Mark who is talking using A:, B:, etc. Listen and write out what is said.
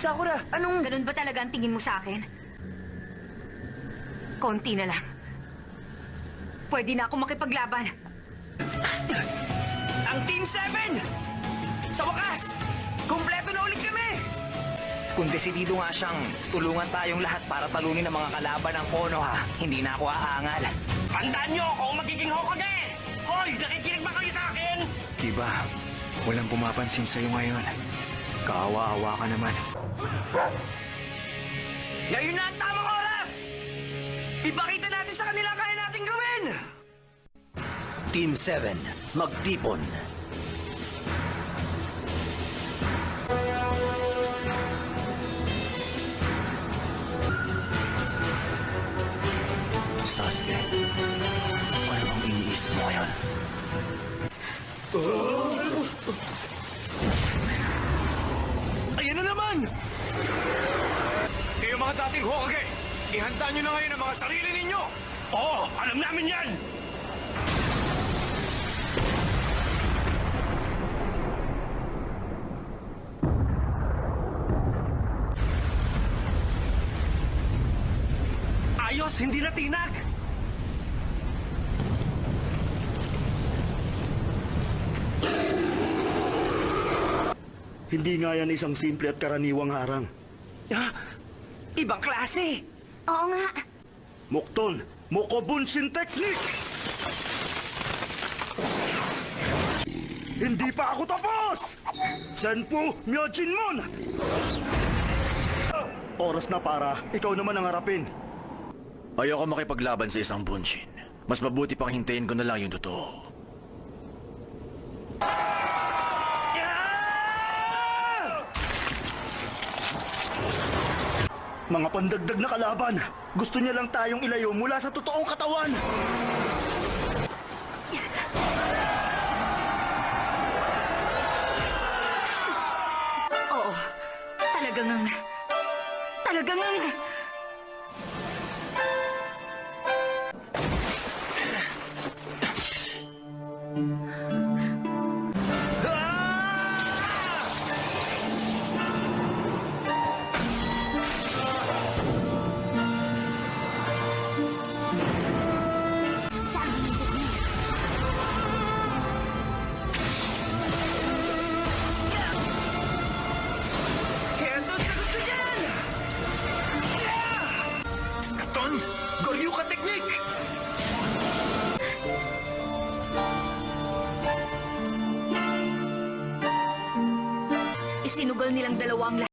A: Sakura, anong...
B: Ganun ba talaga ang tingin mo sa akin? Konti na lang. Pwede na ako makipaglaban.
A: Ang Team 7! Sa wakas, kumpleto na ulit kami! Kung desidido nga siyang tulungan tayong lahat para talunin ang mga kalaban ng Konoha, hindi na ako aangal.
C: Tandaan niyo ako magiging Hokage! Hoy, nakikinig ba kayo sa akin?
D: Diba, walang pumapansin sa'yo ngayon. Kaawa-awa ka naman.
A: Ngayon na ang tamang oras! Ipakita natin sa kanila kaya natin gawin!
E: Team 7, magtipon. Sasuke, ano bang iniisip mo ngayon?
C: Ayan naman! Kayo mga dating Hokage, ihanda niyo na ngayon ang mga sarili ninyo! Oo, alam namin yan! Ayos, hindi na
F: Hindi nga yan isang simple at karaniwang harang.
A: Ah, ibang klase!
B: Oo nga.
F: Mukton, Mokobunshin Technique! Hindi pa ako tapos! Senpu Myojinmon! Oras na para ikaw naman ang harapin.
D: Ayoko makipaglaban sa isang bunshin. Mas mabuti pang hintayin ko na lang yung totoo.
F: Mga pandagdag na kalaban, gusto niya lang tayong ilayo mula sa totoong katawan.
B: Oo. Talagang... Talagang...
C: Katon, Goryuka Technique!
B: Isinugal nilang dalawang